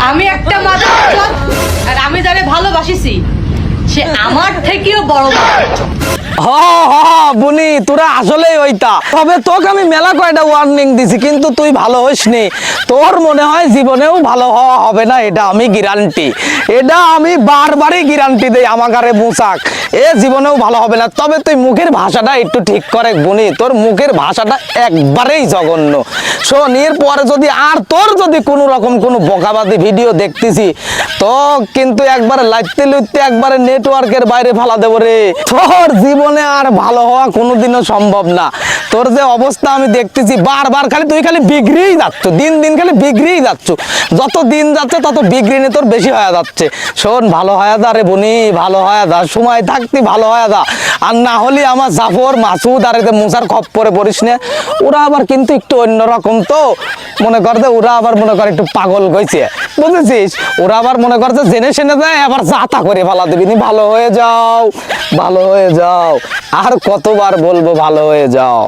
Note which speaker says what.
Speaker 1: আমি একটা মাথা আর আমি যারে ভালোবাসিছি সে আমার থেকেও বড়।
Speaker 2: হ হ বুনি, তোরা আসলেই ওইটা। তবে তোকে আমি মেলা কয়টা ওয়ার্নিং দিছি, কিন্তু তুই ভালো হইস নি তোর মনে হয় জীবনেও ভালো হওয়া হবে না, এটা আমি গ্যারান্টি এটা আমি বারবারই গ্যারান্টি দেই আমার ঘরে মুসাক এ জীবনেও ভালো হবে না। তবে তুই মুখের ভাষাটা একটু ঠিক করে বুনি, তোর মুখের ভাষাটা একবারেই জঘন্য। শোন এর পরে যদি আর তোর যদি কোনো রকম কোনো বকাবাদি ভিডিও দেখতেছি, তো কিন্তু একবারে লাইতে লইতে একবারে নেটওয়ার্কের বাইরে ফেলা দেবো রে। তোর জীবনে আর ভালো হওয়া কোনোদিনও সম্ভব না। তোর যে অবস্থা আমি দেখতেছি, বারবার খালি তুই খালি বিগড়েই যাচ্ছ, দিন দিন খালি বিগড়েই যাচ্ছ। যত দিন যাচ্ছে, তত বিগড়ি নিয়ে তোর বেশি হয়ে যাচ্ছে। শোন, ভালো হয়ে যা রে বনি, ভালো হয়ে যা, সময় থাকতে ভালো হয়ে যা। আর না হলে আমার জাফর মাসুদ আর খপ খপ্পরে পড়িস না, ওরা আবার কিন্তু একটু অন্যরকম তো। মনে কর যে ওরা আবার মনে করে একটু পাগল গইছে বুঝেছিস? ওরা আবার মনে কর যে জেনে শেনে যায়, আবার যাতা করে ভালো দিবি। নি ভালো হয়ে যাও, ভালো হয়ে যাও। আর কতবার বলব ভালো হয়ে যাও?